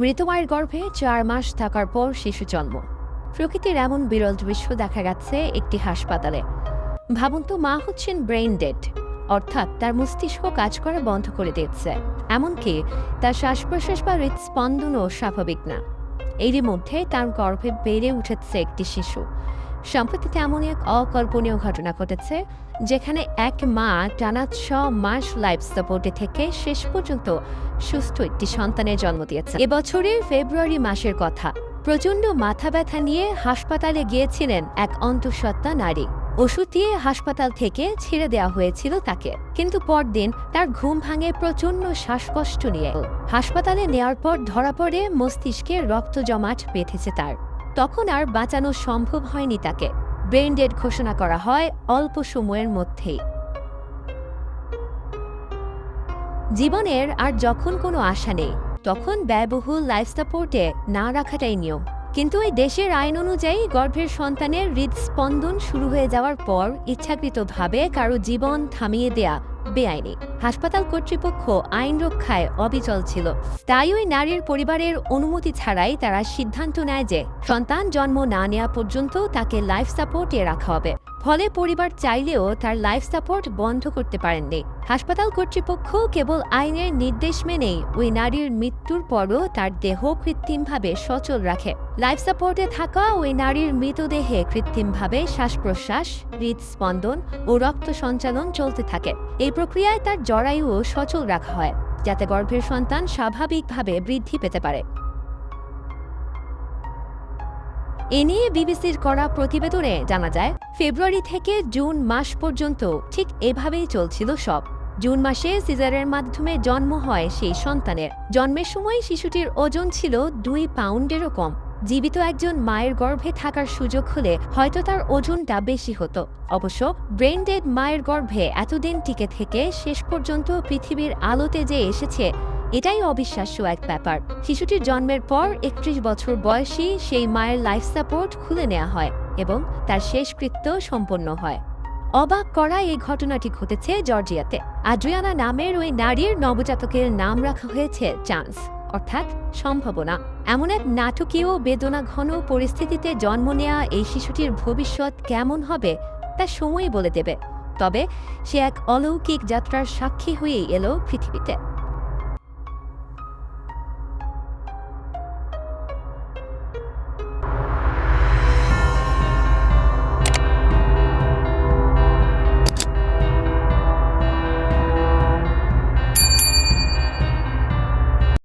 মৃত মায়ের গর্ভে চার মাস থাকার পর শিশু জন্ম। প্রকৃতির এমন বিরল দৃশ্য দেখা গেছে একটি হাসপাতালে। ভাবুন তো, মা হচ্ছেন ব্রেইন ডেড অর্থাৎ তার মস্তিষ্ক কাজ করা বন্ধ করে দিচ্ছে এমনকি তার শ্বাস প্রশ্বাস বা হৃৎস্পন্দনও স্বাভাবিক না। এরই মধ্যে তার গর্ভে বেড়ে উঠেছে একটি শিশু। সম্প্রতি তেমন এক অকল্পনীয় ঘটনা ঘটেছে, যেখানে এক মা টানা ছ মাস লাইফ সাপোর্টে থেকে শেষ পর্যন্ত সুস্থ একটি সন্তানের জন্ম দিয়েছে। এবছরের ফেব্রুয়ারি মাসের কথা, প্রচণ্ড মাথা ব্যথা নিয়ে হাসপাতালে গিয়েছিলেন এক অন্তঃসত্ত্বা নারী। ওষুধ দিয়ে হাসপাতাল থেকে ছেড়ে দেওয়া হয়েছিল তাকে, কিন্তু পরদিন তার ঘুম ভাঙে প্রচণ্ড শ্বাসকষ্ট নিয়ে। হাসপাতালে নেওয়ার পর ধরা পড়ে মস্তিষ্কে রক্ত জমাট বেঁধেছে তার। তখন আর বাঁচানো সম্ভব হয়নি তাকে। ব্রেন ডেড ঘোষণা করা হয় অল্প সময়ের মধ্যেই। জীবনের আর যখন কোনো আশা নেই, তখন ব্যয়বহুল লাইফ সাপোর্টে না রাখাটাই নিয়ম। কিন্তু এই দেশের আইন অনুযায়ী গর্ভের সন্তানের হৃদস্পন্দন শুরু হয়ে যাওয়ার পর ইচ্ছাকৃতভাবে কারও জীবন থামিয়ে দেয়া বেআইনি। হাসপাতাল কর্তৃপক্ষ আইন রক্ষায় অবিচল ছিল। তাই ওই নারীর পরিবারের অনুমতি ছাড়াই তারা সিদ্ধান্ত নেয় যে সন্তান জন্ম না নেওয়া পর্যন্ত তাকে লাইফ সাপোর্টে রাখা হবে। ফলে পরিবার চাইলেও তার লাইফ সাপোর্ট বন্ধ করতে পারেননি। হাসপাতাল কর্তৃপক্ষ কেবল আইনের নির্দেশ মেনেই ওই নারীর মৃত্যুর পরও তার দেহ কৃত্রিমভাবে সচল রাখে। লাইফ সাপোর্টে থাকা ওই নারীর মৃতদেহে কৃত্রিমভাবে শ্বাস প্রশ্বাস হৃদস্পন্দন ও রক্ত সঞ্চালন চলতে থাকে। এই প্রক্রিয়ায় তার জরায়ুও সচল রাখা হয়, যাতে গর্ভের সন্তান স্বাভাবিকভাবে বৃদ্ধি পেতে পারে। এ নিয়ে বিবিসির করা প্রতিবেদনে জানা যায়, ফেব্রুয়ারি থেকে জুন মাস পর্যন্ত ঠিক এভাবেই চলছিল সব। জুন মাসে সিজারের মাধ্যমে জন্ম হয় সেই সন্তানের। জন্মের সময় শিশুটির ওজন ছিল দুই পাউন্ডেরও কম। জীবিত একজন মায়ের গর্ভে থাকার সুযোগ হলে হয়তো তার ওজনটা বেশি হতো। অবশ্য ব্রেন ডেড মায়ের গর্ভে এতদিন টিকে থেকে শেষ পর্যন্ত পৃথিবীর আলোতে যে এসেছে এটাই অবিশ্বাস্য এক ব্যাপার। শিশুটির জন্মের পর একত্রিশ বছর বয়সী সেই মায়ের লাইফ সাপোর্ট খুলে নেওয়া হয় এবং তার শেষকৃত্য সম্পন্ন হয়। অবাক করা এই ঘটনাটি ঘটেছে জর্জিয়াতে। আড্রিয়ানা নামের ওই নারীর নবজাতকের নাম রাখা হয়েছে চান্স অর্থাৎ সম্ভাবনা। এমন এক নাটকীয় বেদনা ঘন পরিস্থিতিতে জন্ম নেওয়া এই শিশুটির ভবিষ্যৎ কেমন হবে তা সময় বলে দেবে। তবে সে এক অলৌকিক যাত্রার সাক্ষী হয়েই এলো পৃথিবীতে।